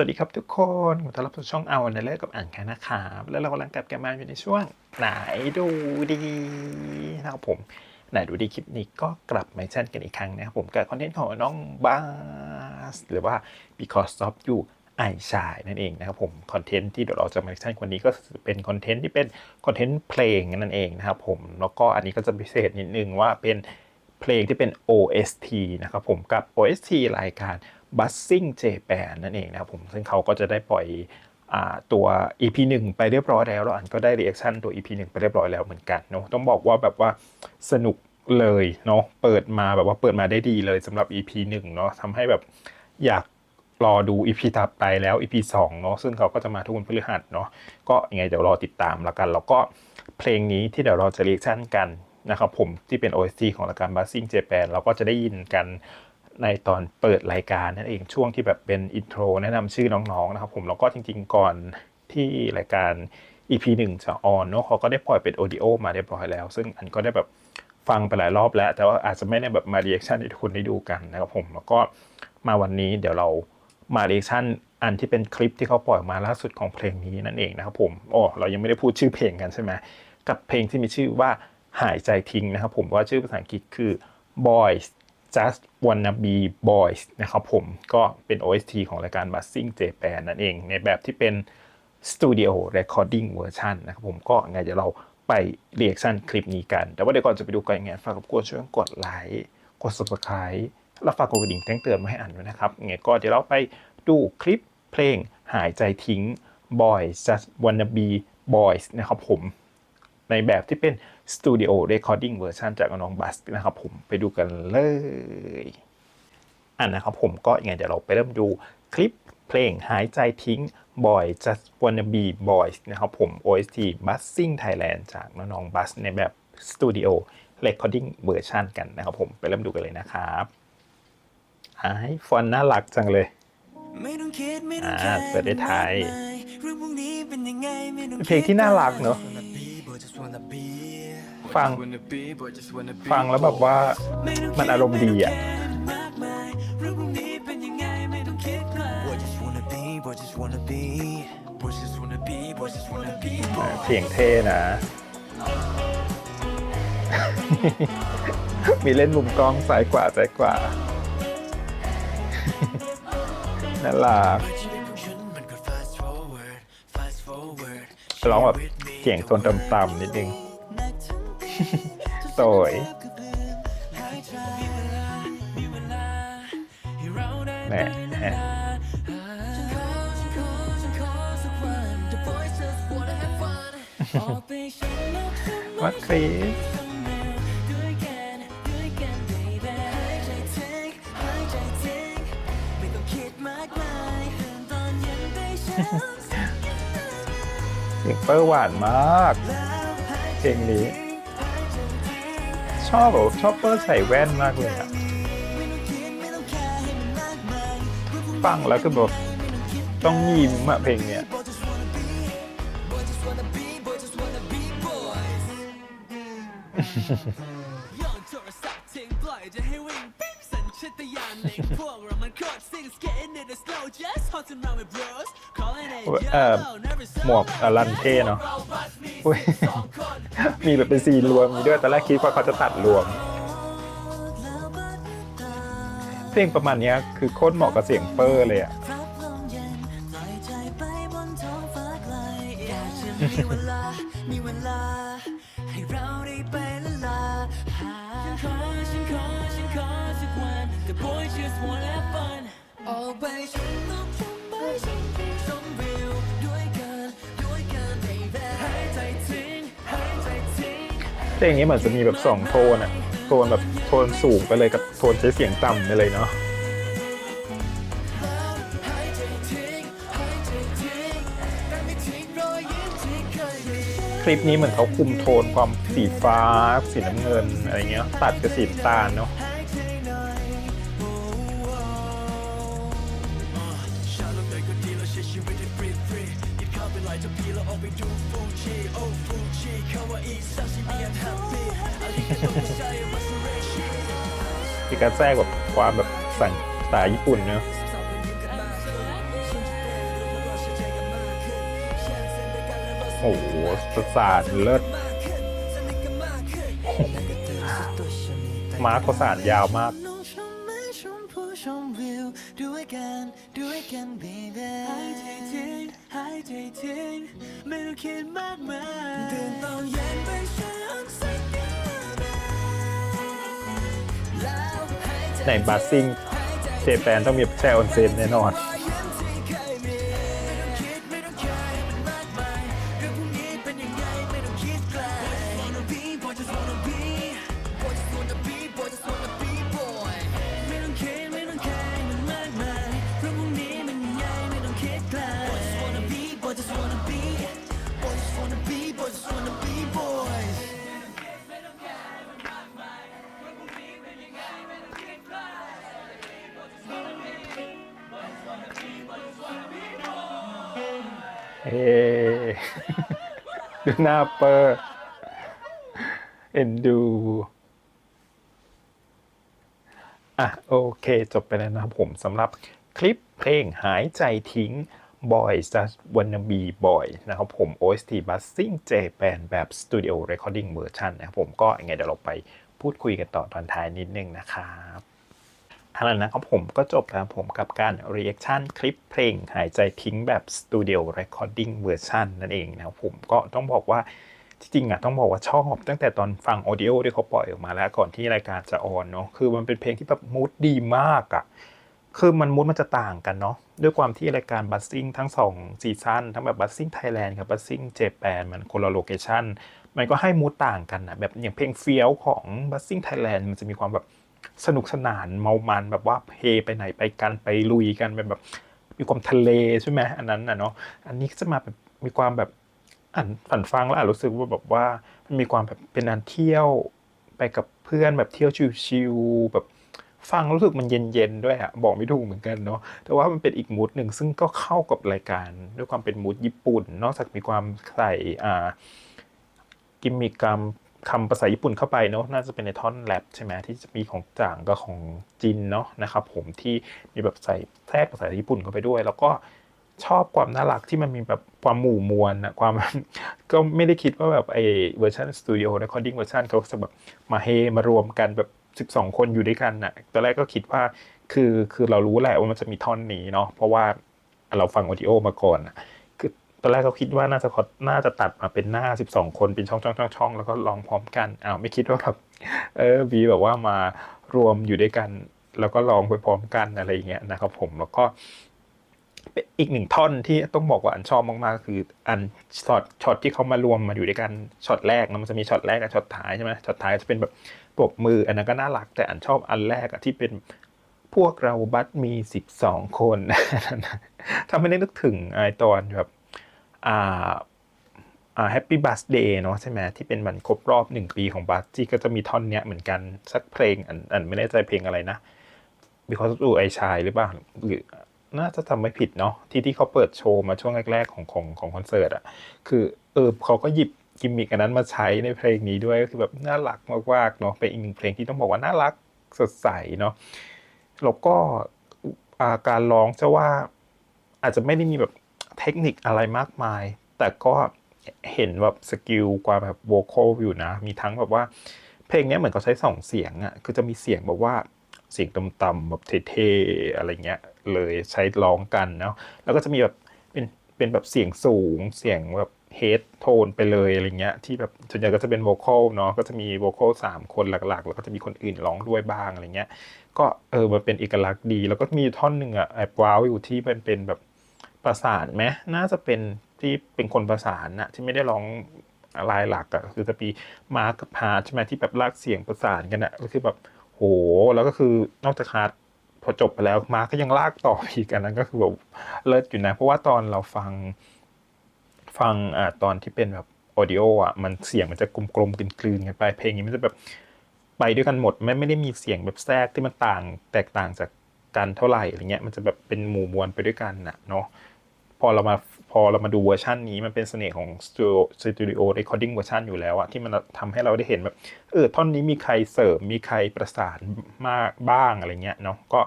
วัสดีครับทุกคนขอต้อนรับสู่ช่องเอาในเลิกกับอ่านกันนะครับ แล้วเรากำลังกลับกันมาอยู่ในช่วง ไหนดูดีนะครับผม ไหนดูดีคลิปนี้ก็กลับมาเช่นกันอีกครั้งนะครับผมกับคอนเทนต์ของน้องบาสหรือว่า because of you ไอชายนั่นเองนะครับผมคอนเทนต์ที่เดี๋ยวเราจะมาเช่นวันนี้ก็เป็นคอนเทนต์ที่เป็นคอนเทนต์เพลงนั่นเองนะครับผมแล้วก็อันนี้ก็จะพิเศษนิดนึงว่าเป็นเพลงที่เป็น OST นะครับผมกับ OST รายการ Buzzing Japan นั่นเองนะครับผมซึ่งเขาก็จะได้ปล่อยอตัว EP 1 ไปเรียบร้อยแล้วแล้วอันก็ได้รีแอคชั่นตัว EP 1 ไปเรียบร้อยแล้วเหมือนกันเนาะต้องบอกว่าแบบว่าสนุกเลยเนาะเปิดมาแบบว่าเปิดมาได้ดีเลยสำหรับ EP 1เนาะทำให้แบบอยากรอดู EP ถัดไปแล้ว EP 2เนาะซึ่งเขาก็จะมาทุกวันพฤหัสเนาะก็ยังไงเดี๋ยวรอติดตามแล้วกัน แล้วก็เพลงนี้ที่เดี๋ยวเราจะรีแอคชั่นกันนะครับผมที่เป็น OST ของรายการ Buzzing Japan เราก็จะได้ยินกัน ในตอนเปิดรายการนั่นเองช่วงที่แบบเป็นอินโทรแนะนำชื่อน้องๆนะครับผมแล้วก็จริง ๆ ก่อนที่รายการ EP 1จะออนเนาะเขาก็ได้ปล่อยเป็น audio มาเรียบร้อยแล้ว ซึ่งอันก็ได้แบบฟังไปหลายรอบแล้ว แต่ว่าอาจจะไม่ได้แบบมา reaction ให้ทุกคนได้ดูกันนะครับผมแล้วก็มาวันนี้เดี๋ยวเรามา reaction อันที่เป็นคลิปที่เขาปล่อยมาล่าสุดของเพลงนี้นั่นเองนะครับผมโอ้เรายังไม่ได้พูดชื่อเพลงกันใช่ไหมกับเพลงที่มีชื่อว่าหายใจทิ้งนะครับผมว่าชื่อภาษาอังกฤษคือ boys just wanna be boys นะครับผมก็เป็น OST ของรายการ Buzzing Japan นั่นเอง ในแบบที่เป็น Studio Recording Version นะครับผมก็ไงเดี๋ยวเราไป reaction คลิปนี้กัน แต่ว่าเดี๋ยวก่อนจะไปดูกันยังไงฝากรบกวนช่วยกดไลค์กด subscribe แล้วฝากกดกระดิ่งแจ้งเตือนมาให้อ่านด้วยนะครับไงก็เดี๋ยวเราไปดูคลิปเพลงหายใจทิ้ง boys just wanna be boys นะครับผม ในแบบที่เป็น Studio Recording Version จากน้องบัสนะครับผมไปดูกันเลยอันนะครับผมก็ยังไงเดี๋ยวเราไปเริ่มดูคลิปเพลงหายใจทิ้ง Boy Just Wanna Be Boys นะครับผม OST Buzzing Thailand จากน้องๆบัสในแบบ Studio Recording Version กันนะครับผมไปเริ่มดูกันเลยนะครับไอ้ฟอนต์น่ารักจังเลยไม่ต้องคิดไม่ต้องอ่าแคร์เปิดได้ไทยมากมายเรื่องพวกนี้เป็นยังไงไม่ต้องเป็นเพลงที่น่ารักเนอะ ฟัง wanna be, boy, just wanna be ฟังแล้วแบบว่าไม่ต้องมันอารมณ์ดีอะคิดมากมายเรื่องพวกนี้เป็นยังไงไม่ต้องคิดไกล Boy, just wanna be, boy, just wanna be, boy, just wanna be, boy, just wanna be, เสียงเท่นะ มีเล่นมุมกล้องซ้ายกว่าซ้ายกว่าน่ารักชีวิตของฉันมันก็ fast forward fast forward ร้องแบบ เสียงโทนต่ำๆนิดนึง สวยแหมแหมวัดคริส เสียงเปอร์หวานมาก เพลงนี้ ชอบแบบชอบเปอร์ใส่แว่นมากเลยอะฟังแล้วก็แบบต้องยิ้มอะเพลงเนี้ยย้ เอ่อ YOLO never หมวกอลันเท่เนาะอุ๊ยมีแบบเป็นซีนรวมมีด้วยตอนแรกคิดว่าเขาจะตัดรวม เพลงประมาณเนี้ยคือโคตรเหมาะกับเสียงเปอร์เลยอะรับลมเย็นปล่อยใจ วัน The boy just wanna have fun ออกไปชมนกชมไม้ชมวิวชมวิวด้วยกันด้วยกัน baby หายใจทิ้งหายใจทิ้ง เพลงนี้เหมือนจะมีแบบสองโทนอะโทนแบบโทนสูงไปเลยกับโทนใช้เสียงต่ำไปเลยเนาะหายใจทิ้งหายใจทิ้งแต่ไม่ทิ้งรอยยิ้มที่เคยมีคลิปนี้เหมือนเขาคุมโทนความสีฟ้าสีน้ำเงินอะไรเงี้ยตัดกับสีน้ำตาลเนาะ มีการแทรกแบบความแบบสั่งสายญี่ปุ่นเนาะโอ้โหประสาทเลิศม้าประสาทยาวมากไม่ต้องคิดมากมาย หายในบัสซิ่งเจแปนต้องมีแช่ออนเซนแน่นอน เฮ้ดูหน้าเปอร์เอ็นดู อะ โอเค จบไปแล้วนะครับผมสำหรับคลิปเพลงหายใจทิ้ง Boy Just Wanna Be Boy นะครับผม OST Buzzing Japan แบบ Studio Recording Version นะครับผมก็ยังไงเดี๋ยวเราไปพูดคุยกันต่อตอนท้ายนิดนึงนะครับ อาละนะครับผมก็จบแล้วผมกับการ reaction คลิปเพลงหายใจทิ้งแบบ Studio Recording Version นั่นเองนะครับผมก็ต้องบอกว่าจริงๆอะต้องบอกว่าชอบตั้งแต่ตอนฟังออดิโอที่เขาปล่อยออกมาแล้วก่อนที่รายการจะออนเนาะคือมันเป็นเพลงที่แบบมูดดีมากอะคือมันมูดมันจะต่างกันเนาะด้วยความที่รายการบัสซิ่งทั้งสองซีซั่นทั้งแบบบัสซิ่งไทยแลนด์กับบัสซิ่งเจแปนมันคนละโลเคชั่นมันก็ให้มูดต่างกันนะแบบอย่างเพลงเฟี้ยวของบัสซิ่งไทยแลนด์มันจะมีความแบบ สนุกสนานเมามันแบบว่าเพไปไหนไปกันไปลุยกันเป็นแบบมีความทะเลใช่ไหมอันนั้นนะเนาะอันนี้ก็จะมาแบบมีความแบบอ่านฝันฟังแล้วอ่านรู้สึกว่าแบบว่ามันมีความแบบเป็นการเที่ยวไปกับเพื่อนแบบเที่ยวชิลๆแบบฟังรู้สึกมันเย็นๆด้วยอะบอกไม่ถูกเหมือนกันเนาะแต่ว่ามันเป็นอีกมูดหนึ่งซึ่งก็เข้ากับรายการ ด้วยความเป็นมูดญี่ปุ่น นอกจากมีความใส่อ่ากิมมิกกรรม คำภาษาญี่ปุ่นเข้าไปเนาะน่าจะเป็นในท่อนแรปใช่ไหมที่จะมีของจ่างกับของจินเนาะนะครับผมที่มีแบบใส่แทรกภาษาญี่ปุ่นเข้าไปด้วย แล้วก็ชอบความน่ารักที่มันมีแบบความหมู่มวลนะความก็ไม่ได้คิดว่าแบบไอเวอร์ชันสตูดิโอเรคคอร์ดิ้งเวอร์ชันเขาจะแบบมาเฮมารวมกันแบบ 12 คนอยู่ด้วยกันน่ะตอนแรกก็คิดว่าคือคือเรารู้แหละว่ามันจะมีท่อนนี้เนาะเพราะว่าเราฟังออดิโอมาก่อนนะ ตอนแรกเขาคิดว่าน่าจะขอน่าจะตัดมาเป็นหน้า 12 คนเป็นช่องช่องช่องช่องแล้วก็ลองพร้อมกันอ้าวไม่คิดว่าแบบเออบีแบบว่ามารวมอยู่ด้วยกัน แล้วก็ลองไปพร้อมกันอะไรอย่างเงี้ยนะครับผมแล้วก็เป็นอีกหนึ่งท่อนที่ต้องบอกว่าอันชอบมากๆคืออันช็อตช็อตที่เขามารวมมาอยู่ด้วยกันช็อตแรกนะมันจะมีช็อตแรกกับช็อตท้ายใช่ไหมช็อตท้ายจะเป็นแบบปรบมือ อันนั้นก็น่ารักแต่อันชอบอันแรกอะที่เป็นพวกเราบัสมีสิบสองคนทำให้นึกถึงไอตอนแบบ แฮปปี้บัสเดย์เนาะใช่ไหมที่เป็นวันครบรอบหนึ่งปีของบัสที่ก็จะมีท่อนเนี้ยเหมือนกันสักเพลงอันอันไม่แน่ใจเพลงอะไรนะ because of ไอชายหรือเปล่าหรือน่าจะทำไม่ผิดเนาะที่ที่เขาเปิดโชว์มาช่วงแรกๆของของของคอนเสิร์ตอะคือเออเขาก็หยิบกิมมิกอันนั้นมาใช้ในเพลงนี้ด้วยก็คือแบบน่ารักมากๆเนาะเป็นอีกหนึ่งเพลงที่ต้องบอกว่าน่ารักสดใสเนาะแล้วก็าการร้องจะว่าอาจจะไม่ได้มีแบบ เทคนิคอะไรมากมาย แต่ก็เห็นแบบสกิลความแบบโวคอลอยู่นะ มีทั้งแบบว่า เพลงเนี้ยเหมือนเขาใช้สองเสียงอะ่ะคือจะมีเสียงแบบว่าเสียงต่ำๆแบบเท่ๆอะไรเงี้ย เลยใช้ร้องกันเนาะแล้วก็จะมีแบบเป็นเป็นแบบเสียงสูงเสียงแบบเฮดโทนไปเลยอะไรเงี้ยที่แบบส่วนใหญ่ก็จะเป็นโวคอลเนาะก็จะมีโวคอลสามคนหลักๆ แล้วก็จะมีคนอื่นร้องด้วยบ้างอะไรเงี้ย ก็เออมันเป็นเอกลักษณ์ดี แล้วก็มีท่อนหนึ่งอะแอบว้าวอยู่ที่มันเป็นแบบ ประสานไหมน่าจะเป็นที่เป็นคนประสานนะที่ไม่ได้ร้องลายหลักอะคือจะมีมาร์กับฮาร์ดใช่ไหมที่แบบลากเสียงประสานกันอะก็คือแบบโหแล้วก็คือนอกจากฮาร์ดพอจบไปแล้วมาร์คก็ยังลากต่ออีกอันนั้นก็คือแบบเลิศอยู่นะ เพราะว่าตอนเราฟังฟังอ่าตอนที่เป็นแบบออดิโออะมันเสียงมันจะกลมๆกลืนกันไป เพลงนี้มันจะแบบไปด้วยกันหมดไม่ไม่ได้มีเสียงแบบแทรกที่มันต่างแตกต่างจากกันเท่าไหร่อะไรเงี้ยมันจะแบบเป็นหมู่มวลไปด้วยกันนะเนาะ พอเรามาพอเรามาดูเวอร์ชันนี้มันเป็นเสน่ห์ของสตูสตูดิโอเรคคอร์ดิ้งเวอร์ชันอยู่แล้วอะที่มันทำให้เราได้เห็นแบบเออท่อนนี้มีใครเสริมมีใครประสานมากบ้างอะไรเงี้ยเนาะก็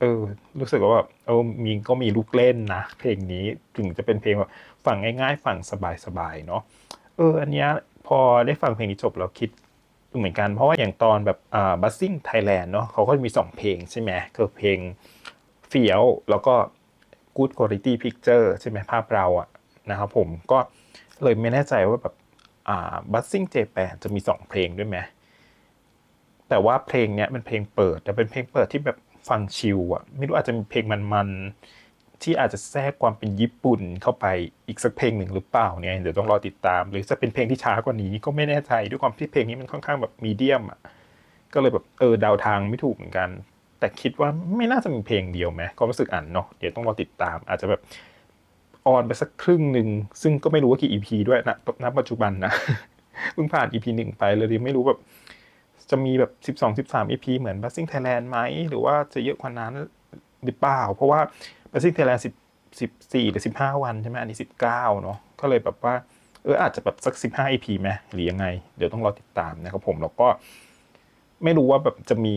เออรู้สึกว่าแบบเออมีก็มีลูกเล่นนะ เพลงนี้ถึงจะเป็นเพลงแบบฟังง่ายๆฟังสบายๆเนาะเอออันเนี้ยพอได้ฟังเพลงนี้จบเราคิดเหมือนกัน เพราะว่าอย่างตอนแบบอ่า Buzzing Thailand เนาะเขาก็มีสองเพลงใช่ไหมคือเพลงเฟี้ยวแล้วก็ Good Quality Picture ใช่ไหมภาพเราอะนะครับผมก็เลยไม่แน่ใจว่าแบบอ่า Buzzing J8 จะมีสองเพลงด้วยไหมแต่ว่าเพลงเนี้ยเป็นเพลงเปิด แต่เป็นเพลงเปิดที่แบบฟังชิลอะไม่รู้อาจจะมีเพลงมันๆ ที่อาจจะแทรกความเป็นญี่ปุ่นเข้าไปอีกสักเพลงหนึ่งหรือเปล่าเนี่ยเดี๋ยวต้องรอติดตาม หรือจะเป็นเพลงที่ช้ากว่านี้ก็ไม่แน่ใจด้วยความที่เพลงนี้มันค่อนข้างแบบมีเดียมอะก็เลยแบบเออเดาทางไม่ถูกเหมือนกัน แต่คิดว่าไม่น่าจะมีเพลงเดียวไหมความรู้สึกอ่านเนาะเดี๋ยวต้องรอติดตาม อาจจะแบบออนไปสักครึ่งหนึ่งซึ่งก็ไม่รู้ว่ากี่ EP ด้วยนะณปัจจุบันนะเพิ่งผ่าน EP หนึ่งไปเลยยังไม่รู้แบบ จะมีแบบ 12 13 EP เหมือน Buzzing Thailand ไหมหรือว่าจะเยอะกว่านั้นหรือเปล่า เพราะว่า Buzzing Thailand 10 14หรือ15 วันใช่ไหมอันนี้ 19เนาะก็เลยแบบว่าเอออาจจะแบบสัก 15 EP ไหมหรือยังไง เดี๋ยวต้องรอติดตามนะครับผมแล้วก็ไม่รู้ว่าแบบจะมี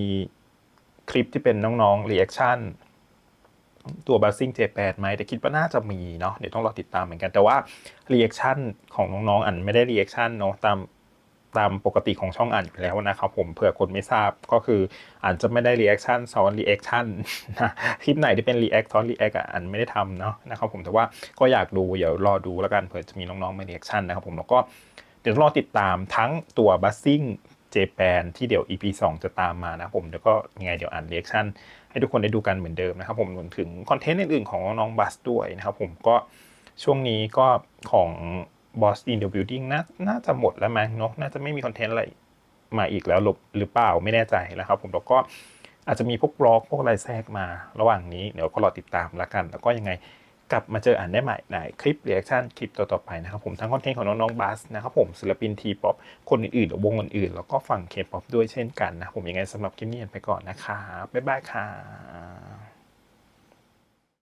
คลิปที่เป็นน้องๆ reaction ตัว Buzzing J8 ไหมแต่คิดว่าน่าจะมีเนาะเดี๋ยวต้องรอติดตามเหมือนกัน แต่ว่า reaction ของน้องๆอันไม่ได้ reaction เนาะตามตามปกติของช่องอ่านอยู่แล้วนะครับผมเผื่อคนไม่ทราบก็คืออาจจะไม่ได้ reaction ซ้อน reaction นะคลิปไหนที่เป็น react ซ้อน react อะอันไม่ได้ทำเนาะนะครับผมแต่ว่าก็อยากดูเดี๋ยวรอดูแล้วกันเผื่อจะมีน้องๆมา reaction นะครับผมแล้วก็เดี๋ยวรอติดตามทั้งตัว buzzing Japan ที่เดี๋ยว EP 2 จะตามมานะผมเดี๋ยวก็ยังไงเดี๋ยวอ่าน reaction ให้ทุกคนได้ดูกันเหมือนเดิมนะครับผมรวมถึงคอนเทนต์อื่นๆของน้องบัสด้วยนะครับผมก็ช่วงนี้ก็ของ Boss in the Building น่าน่าจะหมดแล้วมั้งเนาะน่าจะไม่มีคอนเทนต์อะไรมาอีกแล้วหรือหรือเปล่าไม่แน่ใจนะครับผมแล้วก็อาจจะมีพวกบล็อกพวกอะไรแทรกมาระหว่างนี้เดี๋ยวก็รอติดตามแล้วกัน แล้วก็ยังไง กลับมาเจออ่านได้ใหม่ในคลิปเรีแอคชั่นคลิปต่อๆไปนะครับผมทั้งคอนเทนต์ของน้องๆบัสนะครับผมศิลปินทีป๊อปคนอื่นๆหรือวงอื่นๆ แล้วก็ฝั่งเคป๊อปด้วยเช่นกันนะผมยังไงสำหรับคลิปนี้ไปก่อนนะครับบ๊ายบายครับ